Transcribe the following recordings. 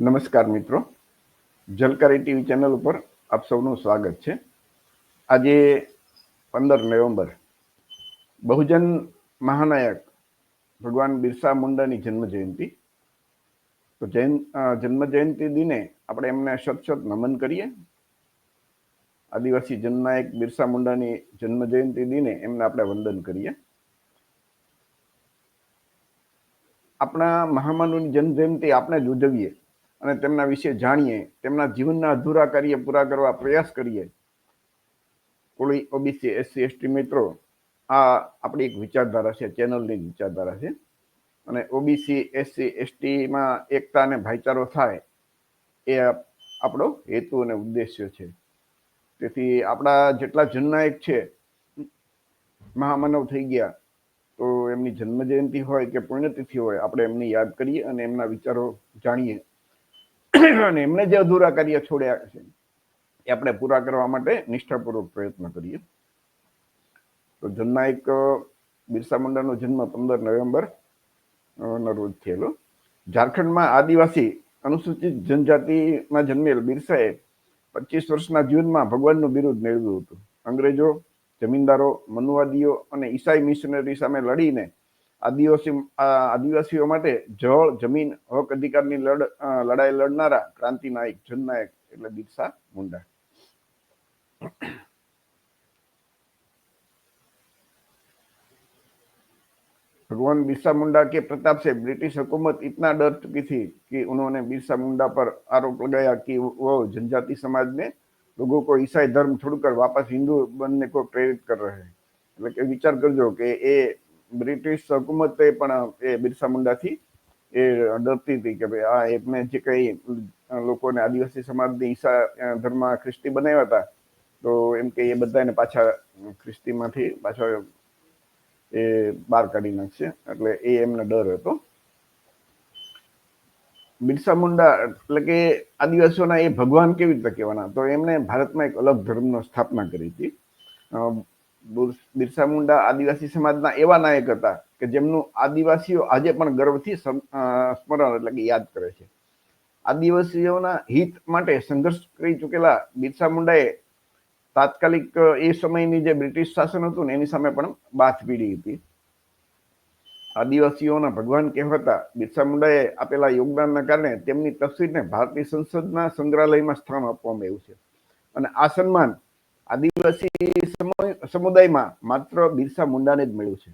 નમસ્કાર મિત્રો. જલકારી TV channel ઉપર આપ સૌનું સ્વાગત છે. આજે પંદર નવેમ્બર, બહુજન મહાનાયક ભગવાન બિરસા મુંડાની જન્મ જયંતિ તો જૈન જન્મ જયંતિ દિને આપણે એમને શત નમન કરીએ. આદિવાસી જનનાયક બિરસા મુંડાની જન્મ જયંતિ દિને એમને આપણે વંદન કરીએ. આપણા મહામાનવની જન્મ જયંતિ આપણે જ ઉજવીએ. અને તેમના વિશે જાણીએ, તેમના જીવનના અધૂરા કાર્ય પૂરા કરવા પ્રયાસ કરીએ. કોળી ઓબીસી એસસી એસટી મિત્રો, આ આપણી એક વિચારધારા છે, ચેનલની વિચારધારા છે. અને ઓબીસી એસસી એસટીમાં એકતા અને ભાઈચારો થાય, એ આપણો હેતુ અને ઉદ્દેશ્ય છે. તેથી આપણા જેટલા જનનાયક છે, મહામાનવ થઈ ગયા, તો એમની જન્મજયંતિ હોય કે પુણ્યતિથિ હોય, આપણે એમની યાદ કરીએ અને એમના વિચારો જાણીએ. અને એમને જે અધૂરા કાર્ય છોડ્યા છે. એ આપણે પૂરા કરવા માટે નિષ્ઠાપૂર્વક પ્રયત્ન કરીએ. તો જનનાયક બિરસા મુંડાનો જન્મ પંદર નવેમ્બર ના રોજ થયેલો. ઝારખંડમાં આદિવાસી અનુસૂચિત જનજાતિમાં જન્મેલ બિરસાએ પચીસ વર્ષના જીવનમાં ભગવાનનું બિરુદ મેળવ્યું હતું. અંગ્રેજો, જમીનદારો, મનુવાદીઓ અને ઈસાઈ મિશનરી સામે લડીને આદિવાસી આ આદિવાસીઓ માટે જળ જમીન હક અધિકારની લડ અ, લડાઈ લડનારા ક્રાંતિ નાયક જનનાયક એટલે બિરસા મુંડા भगवान बिरसा मुंडा के प्रताप से ब्रिटिश हुकूमत इतना डर चुकी थी कि उन्होंने बिरसा मुंडा पर आरोप लगाया कि वो जनजाति समाज में लोगों को ईसाई धर्म छोड़कर वापस हिंदू बनने को प्रेरित कर रहे हैं એટલે કે વિચાર કરજો કે એ બ્રિટિશ હુકુમતે પણ એ બિરસા મુંડાથી એ ડરતી હતી કે ભાઈ આ એમને જે કઈ લોકોને આદિવાસી સમાજની ઈસા ધર્મ ખ્રિસ્તી બનાવ્યા હતા, તો એમ કે એ બધાને પાછા ખ્રિસ્તીમાંથી પાછા એ બહાર કાઢી નાખશે, એટલે એ એમને ડર હતો. બિરસા મુંડા, એટલે કે આદિવાસીઓના એ ભગવાન કેવી રીતે કહેવાના? તો એમણે ભારતમાં એક અલગ ધર્મનો સ્થાપના કરી હતી. બિરસા મુંડા આદિવાસી સમાજના એવા નાયક હતા કે જેમનું આદિવાસીઓ આજે પણ ગર્વથી સમ- સ્મરણ એટલે કે યાદ કરે છે. આદિવાસીઓના હિત માટે સંઘર્ષ કરી ચૂકેલા બિરસા મુંડાએ તાત્કાલિક એ સમયની જે બ્રિટિશ શાસન હતું ને એની સામે પણ બાથ પીડી હતી. આદિવાસીઓના ભગવાન કહેવાતા બિરસા મુંડાએ આપેલા યોગદાનના કારણે તેમની તસવીરને ભારતીય સંસદના સંગ્રહાલયમાં સ્થાન આપવામાં આવ્યું છે. અને આ સન્માન આદિવાસી સમુદાયમાં માત્ર બિરસા મુંડાને જ મળ્યું છે.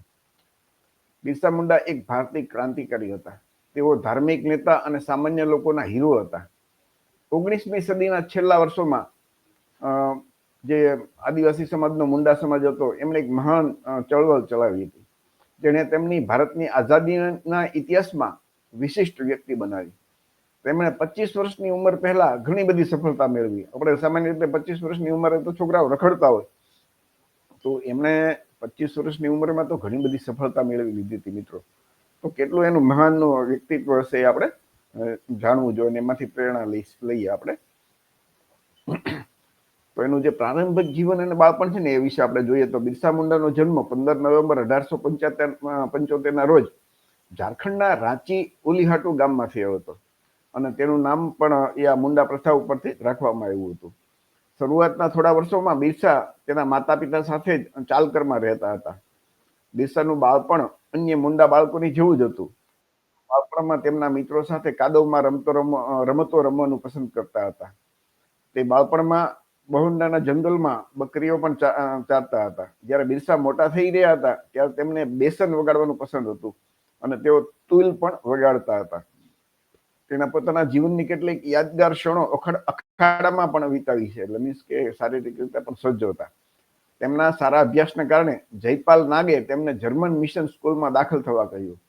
બિરસા મુંડા એક ભારતીય ક્રાંતિકારી હતા. તેઓ ધાર્મિક નેતા અને સામાન્ય લોકોના હીરો હતા. ઓગણીસમી સદીના છેલ્લા વર્ષોમાં જે આદિવાસી સમાજનો મુંડા સમાજ હતો, એમણે એક મહાન ચળવળ ચલાવી હતી. જેણે તેમની ભારતની આઝાદીના ઇતિહાસમાં વિશિષ્ટ વ્યક્તિ બનાવી. તેમણે પચીસ વર્ષની ઉંમર પહેલા ઘણી બધી સફળતા મેળવી. આપણે સામાન્ય રીતે પચીસ વર્ષની ઉંમરે તો છોકરાઓ રખડતા હોય. તો એમણે પચીસ વર્ષની ઉંમરમાં તો ઘણી બધી સફળતા મેળવી લીધી હતી મિત્રો. તો કેટલું એનું મહાન વ્યક્તિત્વ હશે એ આપણે જાણવું જોઈએ અને એમાંથી પ્રેરણા લઈ લઈએ આપણે. તો એનું જે પ્રારંભિક જીવન અને બાળપણ છે ને એ વિશે આપણે જોઈએ તો બિરસા મુંડાનો જન્મ પંદર નવેમ્બર અઢારસો પંચાતેર પંચોતેરના રોજ ઝારખંડના રાંચી ઉલીહાટુ ગામમાં થયો હતો. અને તેનું નામ પણ એ આ મુંડા પ્રથા ઉપરથી રાખવામાં આવ્યું હતું. શરૂઆતના થોડા વર્ષોમાં બિરસા તેના માતા પિતા સાથે જ ચાલકરમાં રહેતા હતા. બિરસાનું બાળપણ અન્ય મુંડા બાળકોની જેવું જ હતું. બાળપણમાં તેમના મિત્રો સાથે કાદવમાં રમતો રમ, રમતો રમવાનું પસંદ કરતા હતા. તે બાળપણમાં બહુંડાના જંગલમાં બકરીઓ પણ ચારતા હતા. જ્યારે બિરસા મોટા થઈ રહ્યા હતા, ત્યારે તેમને બેસન વગાડવાનું પસંદ હતું અને તેઓ તુલ પણ વગાડતા હતા. તેના પોતાના જીવનની કેટલીક યાદગાર ક્ષણો અખડ- અખાડામાં પણ વિતાવી છે. એટલે મીન્સ કે શારીરિક રીતે પણ સજ્જ હતા. તેમના સારા અભ્યાસને કારણે જયપાલ નાગે તેમને જર્મન મિશન સ્કૂલમાં દાખલ થવા કહ્યું.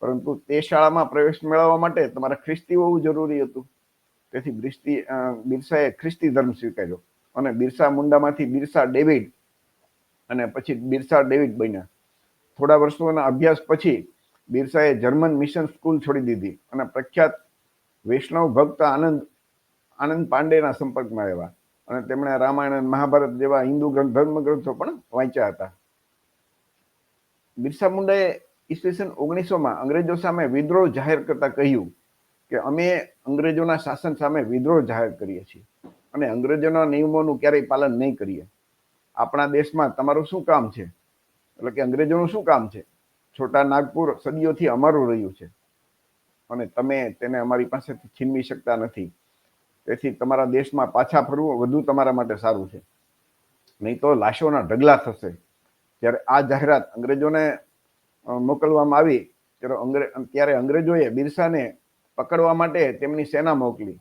પરંતુ તે શાળામાં પ્રવેશ મેળવવા માટે તમારે ખ્રિસ્તી હોવું જરૂરી હતું. તેથી બ્રિસ્તી બિરસાએ ખ્રિસ્તી ધર્મ સ્વીકાર્યો અને બિરસા મુંડામાંથી બિરસા ડેવિડ અને પછી બિરસા ડેવિડ બન્યા. થોડા વર્ષોના અભ્યાસ પછી બિરસાએ જર્મન મિશન સ્કૂલ છોડી દીધી અને પ્રખ્યાત વૈષ્ણવ ભક્ત આનંદ આનંદ પાંડેના સંપર્કમાં આવ્યા. અને તેમણે રામાયણ અને મહાભારત જેવા હિન્દુ ધર્મ ગ્રંથો પણ વાંચ્યા હતા. બિરસા મુંડાએ ઈસવીસન ઓગણીસોમાં અંગ્રેજો સામે વિદ્રોહ જાહેર કરતા કહ્યું કે અમે અંગ્રેજોના શાસન સામે વિદ્રોહ જાહેર કરીએ છીએ અને અંગ્રેજોના નિયમોનું ક્યારેય પાલન નહીં કરીએ. આપણા દેશમાં તમારું શું કામ છે? એટલે કે અંગ્રેજોનું શું કામ છે? છોટા નાગપુર સદીઓથી અમારું રહ્યું છે. અને તમે તેને અમારી પાસેથી છીનવી શકતા નથી. તેથી તમારા દેશમાં પાછા ફરવું વધુ તમારા માટે સારું છે. નહીં તો લાશોના ઢગલા થશે. જ્યારે આ જાહેરાત અંગ્રેજોને મોકલવામાં આવી, ત્યારે અંગ્રે, ત્યારે અંગ્રેજોએ બિરસાને પકડવા માટે તેમની સેના મોકલી.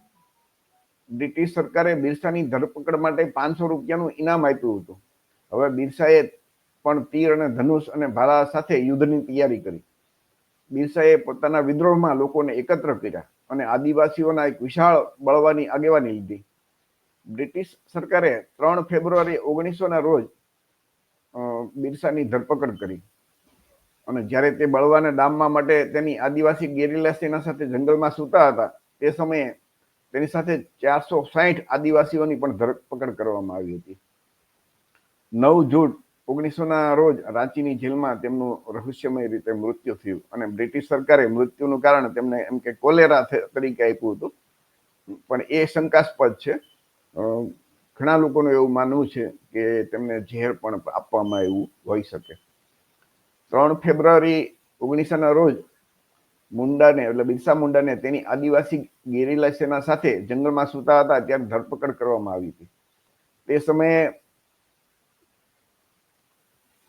બ્રિટિશ સરકારે બિરસાની ધરપકડ માટે પાંચસો રૂપિયાનું ઇનામ આપ્યું હતું. હવે બિરસાએ પણ તીર અને ધનુષ અને ભાલા સાથે યુદ્ધની તૈયારી કરી. બિરસાએ પોતાના વિદ્રોહમાં લોકોને એકત્ર કર્યા અને આદિવાસીઓના એક વિશાળ બળવાની આગેવાની લીધી. બ્રિટિશ સરકારે ત્રણ ફેબ્રુઆરી ઓગણીસોના રોજ બિરસાની ધરપકડ કરી. અને જ્યારે તે બળવાને ડામવા માટે તેની આદિવાસી ગેરીલા સેના સાથે જંગલમાં સૂતા હતા, તે સમયે તેની સાથે ચારસો સાહીઠ આદિવાસીઓની પણ ધરપકડ કરવામાં આવી હતી. નવ જૂન ઓગણીસો ના રોજ રાંચીની જેલમાં તેમનું રહસ્યમય રીતે મૃત્યુ થયું અને બ્રિટિશ સરકારે મૃત્યુનું કારણ તેમને એમ કે કોલેરા તરીકે આપ્યું હતું. પણ એ શંકાસ્પદ છે. ઘણા લોકોનું એવું માનવું છે કે તેમને ઝેર પણ આપવામાં આવ્યું હોઈ શકે. ત્રણ ફેબ્રુઆરી ઓગણીસોના રોજ મુંડાને, એટલે બિરસા મુંડાને તેની આદિવાસી ગેરીલા સેના સાથે જંગલમાં સૂતા હતા, ત્યારે ધરપકડ કરવામાં આવી હતી. તે સમયે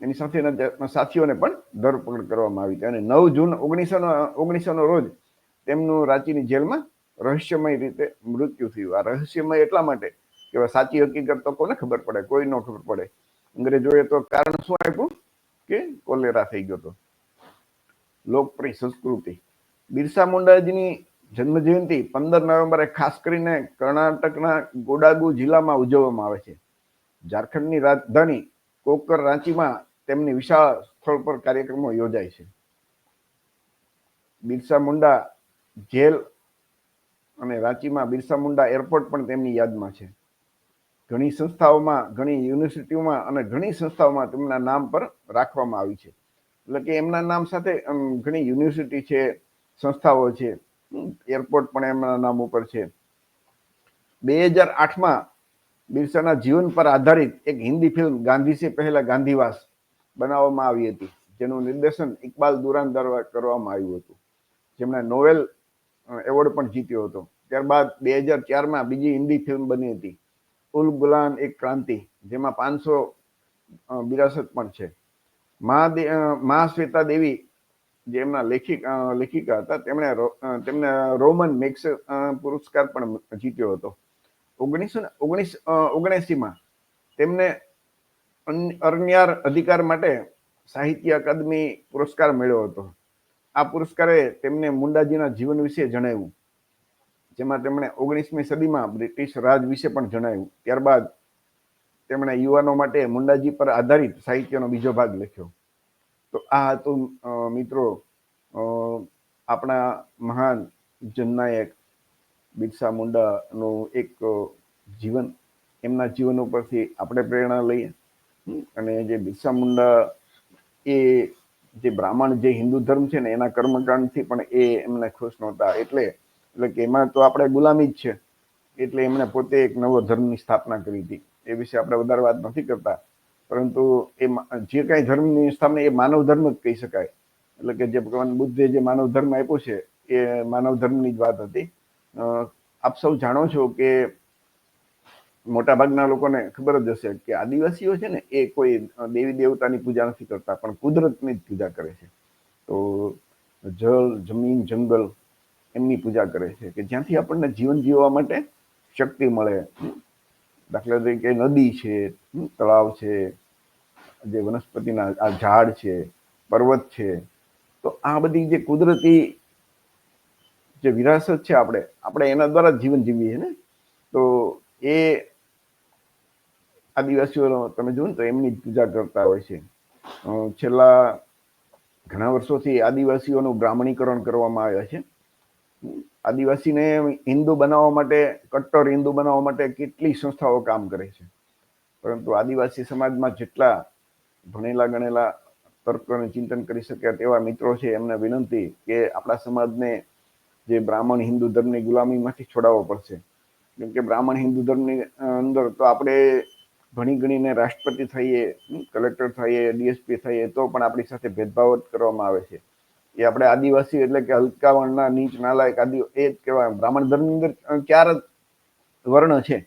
એની સાથેના સાથીઓને પણ ધરપકડ કરવામાં આવી હતી. અને નવ જૂન ઓગણીસો ઓગણીસો નો રોજ તેમનું રાંચીની જેલમાં રહસ્યમય રીતે મૃત્યુ થયું. આ રહસ્યમય એટલા માટે કે સાચી હકીકત તો કોને ખબર પડે? કોઈ ન ખબર પડે. અંગ્રેજોએ તો કારણ શું આપ્યું? કે કોલેરા થઈ ગયો હતો. લોકપ્રિય સંસ્કૃતિ. બિરસા મુંડાજીની જન્મજયંતિ પંદર નવેમ્બરે ખાસ કરીને કર્ણાટકના ગોડાગુ જિલ્લામાં ઉજવવામાં આવે છે. ઝારખંડની રાજધાની કોકર રાંચીમાં તેમની વિશાળ સ્થળ પર કાર્યક્રમો યોજાય છે. બિરસા મુંડા જેલ અને રાંચીમાં બિરસા મુંડા એરપોર્ટ પણ તેમની યાદમાં છે. ઘણી સંસ્થાઓમાં, ઘણી યુનિવર્સિટીઓમાં અને ઘણી સંસ્થાઓમાં તેમના નામ પર રાખવામાં આવી છે. એટલે કે એમના નામ સાથે ઘણી યુનિવર્સિટી છે, સંસ્થાઓ છે, એરપોર્ટ પણ એમના નામ ઉપર છે. બે હજાર આઠમાં બિરસાના જીવન પર આધારિત એક હિન્દી ફિલ્મ ગાંધી સે પહેલા ગાંધીવાસ બનાવવામાં આવી હતી. જેનું નિર્દેશન ઇકબાલ દુરાન દ્વારા કરવામાં આવ્યું હતું. જેમણે નોવેલ એવોર્ડ પણ જીત્યો હતો. ત્યારબાદ બે હજાર ચારમાં બીજી હિન્દી ફિલ્મ બની હતી. ઉલ ગુલાન એક ક્રાંતિ, જેમાં પાંચસો વિરાસત પણ છે. મહા શ્વેતા દેવી જે એમના લેખિક લેખિકા હતા, તેમણે તેમને રોમન મેક્સ પુરસ્કાર પણ જીત્યો હતો. ઓગણીસો ઓગણીસ ઓગણએસીમાં તેમને અરણ્યાર અધિકાર માટે સાહિત્ય અકાદમી પુરસ્કાર મળ્યો હતો. આ પુરસ્કારે તેમને મુંડાજીના જીવન વિશે જણાવ્યું. જેમાં તેમણે ઓગણીસમી સદીમાં બ્રિટિશ રાજ વિશે પણ જણાવ્યું. ત્યારબાદ તેમણે યુવાનો માટે મુંડાજી પર આધારિત સાહિત્યનો બીજો ભાગ લખ્યો. તો આ હતું મિત્રો આપણા મહાન જનનાયક બિરસા મુંડાનું એક જીવન, એમના જીવન ઉપરથી આપણે પ્રેરણા લઈએ. અને જે બિરસા મુંડા એ જે બ્રાહ્મણ, જે હિન્દુ ધર્મ છે ને, એના કર્મકાંડથી પણ એ એમને ખુશ નહોતા. એટલે એટલે કે એમાં તો આપણે ગુલામી જ છે. એટલે એમણે પોતે એક નવો ધર્મની સ્થાપના કરી હતી. એ વિશે આપણે વધારે વાત નથી કરતા. પરંતુ એ જે કાંઈ ધર્મની સ્થાપના, એ માનવ ધર્મ જ કહી શકાય. એટલે કે જે ભગવાન બુદ્ધે જે માનવ ધર્મ આપ્યો છે, એ માનવ ધર્મની જ વાત હતી. આપ સૌ જાણો છો કે મોટા ભાગના લોકોને ખબર જ હશે કે આદિવાસીઓ છે ને, એ કોઈ દેવી દેવતાની પૂજા નથી કરતા, પણ કુદરતની જ પૂજા કરે છે. તો જળ, જમીન, જંગલ એમની પૂજા કરે છે કે જ્યાંથી આપણને જીવન જીવવા માટે શક્તિ મળે. દાખલા તરીકે નદી છે, તળાવ છે, જે વનસ્પતિના આ ઝાડ છે, પર્વત છે, તો આ બધી જે કુદરતી જે વિરાસત છે આપણે આપણે એના દ્વારા જીવન જીવીએ ને? તો એ આદિવાસીઓનો તમે જુઓ ને તો એમની જ પૂજા કરતા હોય છે. છેલ્લા ઘણા વર્ષોથી આદિવાસીઓનું બ્રાહ્મણીકરણ કરવામાં આવ્યા છે. આદિવાસીને હિન્દુ બનાવવા માટે, કટ્ટર હિન્દુ બનાવવા માટે કેટલી સંસ્થાઓ કામ કરે છે. પરંતુ આદિવાસી સમાજમાં જેટલા ભણેલા ગણેલા તર્ક અને ચિંતન કરી શક્યા તેવા મિત્રો છે, એમને વિનંતી કે આપણા સમાજને જે બ્રાહ્મણ હિન્દુ ધર્મની ગુલામીમાંથી છોડાવવો પડશે. કેમ કે બ્રાહ્મણ હિન્દુ ધર્મની અંદર તો આપણે ભણી ગણીને રાષ્ટ્રપતિ થઈએ કલેક્ટર થઈએ, ડીએસપી થઈએ, તો પણ આપણી સાથે ભેદભાવ જ કરવામાં આવે છે. એ આપણે આદિવાસી એટલે કે હલકા નીચ નાલાયક આદિ, એ જ કહેવાય. બ્રાહ્મણ ધર્મની અંદર ચાર વર્ણ છે.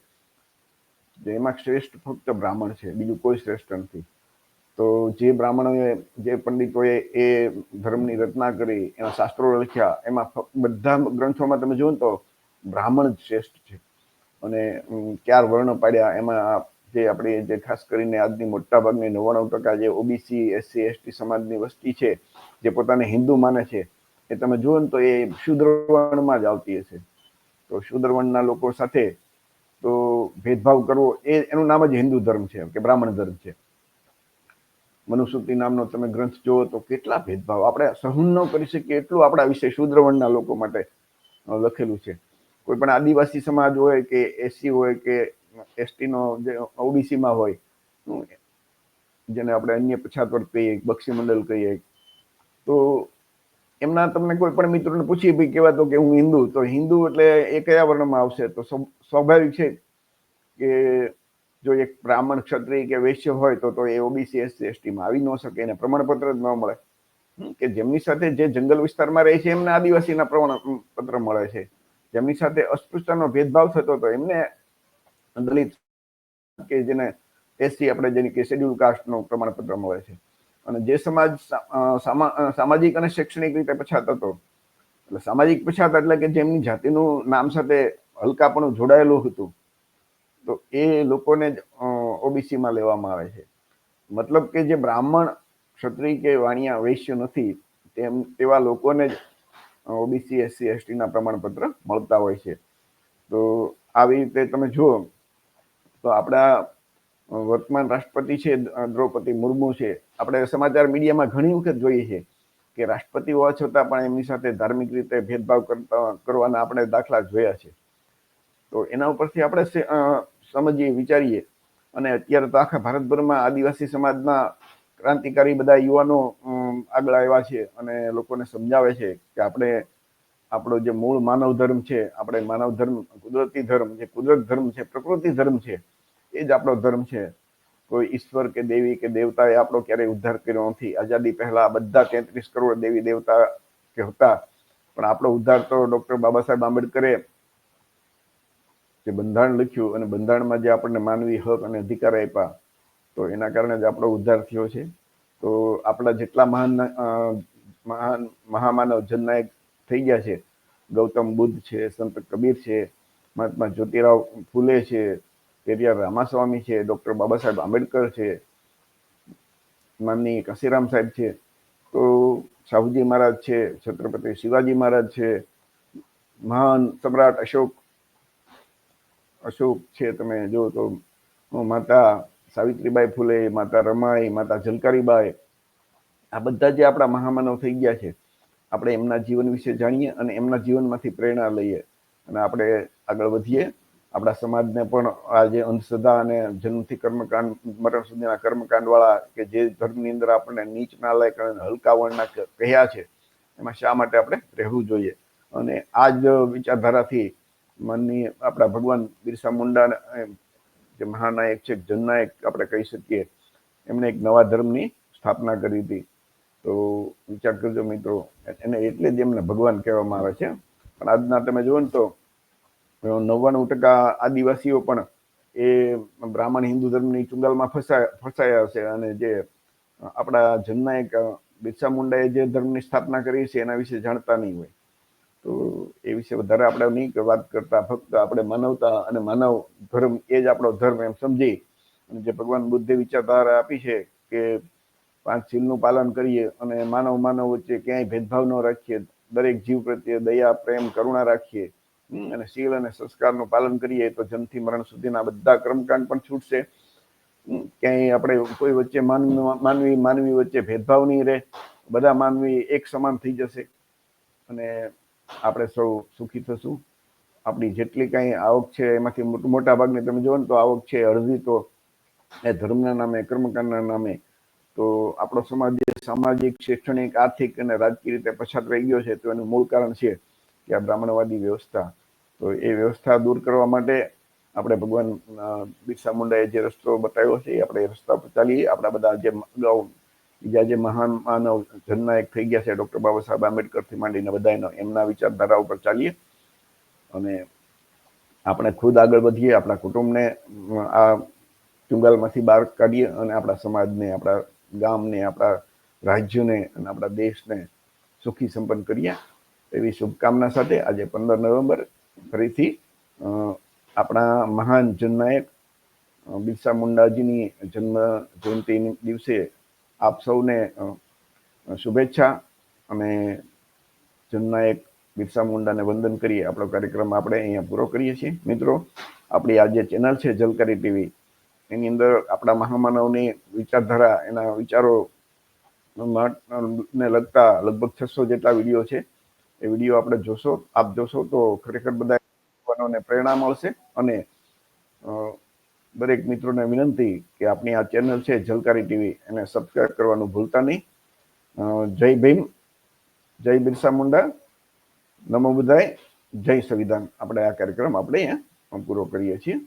જેમાં શ્રેષ્ઠ ફક્ત બ્રાહ્મણ છે. બીજું કોઈ શ્રેષ્ઠ નથી. તો જે બ્રાહ્મણોએ, જે પંડિતોએ એ ધર્મની રચના કરી, એના શાસ્ત્રો લખ્યા, એમાં બધા ગ્રંથોમાં તમે જુઓ તો બ્રાહ્મણ જ શ્રેષ્ઠ છે. અને ચાર વર્ણ પાડ્યા. એમાં જે આપણે જે ખાસ કરીને આજની મોટા ભાગની નવ્વાણું ટકા જે ઓબીસી એસસી એસટી સમાજની વસ્તી છે, જે પોતાને હિન્દુ માને છે, એ તમે જુઓ ને તો એ શુદ્ર વર્ણમાં જ આવતી હશે. તો શુદ્ર વર્ણના લોકો સાથે તો ભેદભાવ કરવો, એ, એનું નામ જ હિન્દુ ધર્મ છે, કે બ્રાહ્મણ ધર્મ છે. મનુસ્મૃતિ નામનો તમે ગ્રંથ જુઓ તો કેટલા ભેદભાવ. આપણે સહન ન કરી શકીએ એટલું આપણા વિશે શુદ્ર વર્ણના લોકો માટે લખેલું છે. કોઈ પણ આદિવાસી સમાજ હોય કે એસસી હોય કે એસટીનો જે ઓબીસીમાં હોય જેને આપણે અન્ય પછાત વર્ગ કહીએ, બક્ષી મંડળ કહીએ, તો એમના તમને કોઈ પણ મિત્રોને પૂછીએ ભાઈ કહેવા તો કે હું હિન્દુ, તો હિન્દુ એટલે એ કયા વર્ણમાં આવશે? તો સ્વાભાવિક છે કે જો એક બ્રાહ્મણ ક્ષત્રિય કે વૈશ્ય હોય તો તો એ ઓબીસી એસસી એસટીમાં આવી ન શકે, એને પ્રમાણપત્ર જ ન મળે. કે જેમની સાથે જે જંગલ વિસ્તારમાં રહે છે એમને આદિવાસીના પ્રમાણપત્ર મળે છે. જેમની સાથે અસ્પૃશ્યતાનો ભેદભાવ થતો હતો એમને દલિત કે જેને એસસી આપણે જેની કે શેડ્યુલ કાસ્ટનું પ્રમાણપત્ર મળે છે. અને જે સમાજ સામાજિક અને શૈક્ષણિક રીતે પછાત હતો. એટલે સામાજિક પછાત એટલે કે જેમની જાતિનું નામ સાથે હલકાપણું જોડાયેલું હતું. તો એ લોકોને જ ઓબીસીમાં લેવામાં આવે છે. મતલબ કે જે બ્રાહ્મણ ક્ષત્રિય કે વાણિયા વૈશ્ય નથી, તેમ, તેવા લોકોને જ ઓબીસી એસસી એસટીના પ્રમાણપત્ર મળતા હોય છે. તો આવી રીતે તમે જુઓ, તો આપણા વર્તમાન રાષ્ટ્રપતિ છે દ્રૌપદી મુર્મુ છે. આપણે સમાચાર મીડિયામાં ઘણી વખત જોઈએ છે કે રાષ્ટ્રપતિ હોવા છતાં પણ એમની સાથે ધાર્મિક રીતે ભેદભાવ કરતા, કરવાના આપણે દાખલા જોયા છે. તો એના ઉપરથી આપણે સમજીએ, વિચારીએ. અને અત્યારે તો આખા ભારતભરમાં આદિવાસી સમાજના ક્રાંતિકારી બધા યુવાનો આગળ આવ્યા છે અને લોકોને સમજાવે છે કે આપણે આપણો જે મૂળ માનવ ધર્મ છે, આપણે માનવ ધર્મ, કુદરતી ધર્મ જે કુદરત ધર્મ છે, પ્રકૃતિ ધર્મ છે, એ જ આપણો ધર્મ છે. કોઈ ઈશ્વર કે દેવી કે દેવતાએ આપણો ક્યારેય ઉદ્ધાર કર્યો નથી. આઝાદી પહેલા બધા તેત્રીસ કરોડ દેવી દેવતા કે હતા. પણ આપણો ઉદ્ધાર તો ડોક્ટર બાબા સાહેબ આંબેડકરે જે બંધારણ લખ્યું અને બંધારણમાં જે આપણને માનવી હક અને અધિકાર આપ્યા, તો એના કારણે જ આપણો ઉદ્ધાર થયો છે. તો આપણા જેટલા મહાન મહાન, મહામાનવ જનનાયક થઈ ગયા છે. ગૌતમ બુદ્ધ છે, સંત કબીર છે, મહાત્મા જ્યોતિરાવ ફૂલે છે, પેરિયાર રામાસ્વામી છે, ડૉક્ટર બાબા સાહેબ આંબેડકર છે માનની કાશીરામ સાહેબ છે. તો સાહુજી મહારાજ છે, છત્રપતિ શિવાજી મહારાજ છે, મહાન સમ્રાટ અશોક અશોક છે તમે જો તો માતા સાવિત્રીબાઈ ફૂલે, માતા રમાઈ, માતા ઝલકારીબાઈ આ બધા જે આપણા મહામાનવ થઈ ગયા છે, આપણે એમના જીવન વિશે જાણીએ અને એમના જીવનમાંથી પ્રેરણા લઈએ. અને આપણે આગળ વધીએ. આપણા સમાજને પણ આ જે અંધશ્રદ્ધા અને જન્મથી કર્મકાંડ, મરણ સુધીના કર્મકાંડવાળા કે જે ધર્મની અંદર આપણને નીચ ના લાયક અને હલકા વર્ણના કહ્યા છે, એમાં શા માટે આપણે રહેવું જોઈએ? અને આ જ વિચારધારાથી મનની આપણા ભગવાન બિરસા મુંડા જે મહાનાયક છે, જનનાયક, આપણે કહી શકીએ, એમણે એક નવા ધર્મની સ્થાપના કરી હતી. તો વિચાર કરજો મિત્રો, એને એટલે જ એમને ભગવાન કહેવામાં આવે છે. પણ આજના તમે જુઓ ને તો, નવ્વાણું ટકા આદિવાસીઓ પણ એ બ્રાહ્મણ હિન્દુ ધર્મની ચુંગાલમાં ફસાયા ફસાયા છે અને જે આપણા જનનાયક બિરસા મુંડાએ જે ધર્મની સ્થાપના કરી છે, એના વિશે જાણતા નહીં હોય. તો એ વિશે વધારે આપણે નહીં વાત કરતા, ફક્ત આપણે માનવતા અને માનવ ધર્મ, એ જ આપણો ધર્મ એમ સમજી અને જે ભગવાન બુદ્ધે વિચારધારા આપી છે કે પાંચ શીલનું પાલન કરીએ અને માનવ માનવ વચ્ચે ક્યાંય ભેદભાવ ન રાખીએ, દરેક જીવ પ્રત્યે દયા, પ્રેમ, કરુણા રાખીએ અને શીલ અને સંસ્કારનું પાલન કરીએ તો જન્મથી મરણ સુધીના બધા કર્મકાંડ પણ છૂટશે. ક્યાંય આપણે કોઈ વચ્ચે માનવી માનવી વચ્ચે ભેદભાવ નહીં રહે, બધા માનવી એક સમાન થઈ જશે. અને આપણે સૌ સુખી થશું. આપણી જેટલી કાંઈ આવક છે, એમાંથી મોટા ભાગની તમે જુઓ ને તો આવક છે અડધી તો એ ધર્મના નામે, કર્મકાંડના નામે. તો આપણો સમાજ જે સામાજિક, શૈક્ષણિક, આર્થિક અને રાજકીય રીતે પછાત રહી ગયો છે, તો એનું મૂળ કારણ છે કે આ બ્રાહ્મણવાદી વ્યવસ્થા. તો એ વ્યવસ્થા દૂર કરવા માટે આપણે ભગવાન બિરસા મુંડાએ જે રસ્તો બતાવ્યો છે, એ આપણે રસ્તા પર ચાલીએ. આપણા બધા જે અગાઉ બીજા જે મહાન માનવ જનનાયક થઈ ગયા છે, ડૉક્ટર બાબા સાહેબ આંબેડકરથી માંડીને બધા એમના વિચારધારા ઉપર ચાલીએ અને આપણે ખુદ આગળ વધીએ, આપણા કુટુંબને આ ચુંગાલમાંથી બહાર કાઢીએ અને આપણા સમાજને, આપણા ગામને, આપણા રાજ્યને અને આપણા દેશને સુખી સંપન્ન કરીએ. એવી શુભકામના સાથે આજે પંદર નવેમ્બર ફરીથી આપણા મહાન જનનાયક બિરસા મુંડાજીની જન્મ જયંતિ દિવસે આપ સૌને શુભેચ્છા. અને જનનાયક બિરસા મુંડાને વંદન કરીએ. આપણો કાર્યક્રમ આપણે અહીંયા પૂરો કરીએ છીએ. મિત્રો, આપણી આ જે ચેનલ છે, જલકારી ટીવી, એની અંદર આપણા મહામાનવની વિચારધારા, એના વિચારો ને લગતા લગભગ છસો જેટલા વીડિયો છે. એ વીડિયો આપણે જોશો, આપ જોશો તો ખરેખર બધા યુવાનોને પ્રેરણા મળશે અને દરેક મિત્રોને વિનંતી કે આપણી આ ચેનલ છે જલકારી ટીવી એને સબસ્ક્રાઇબ કરવાનું ભૂલતા નહીં. જય ભીમ, જય બિરસા મુંડા, નમો બધાય, જય સંવિધાન. આપણે આ કાર્યક્રમ આપણે અહીંયા પૂરો કરીએ છીએ.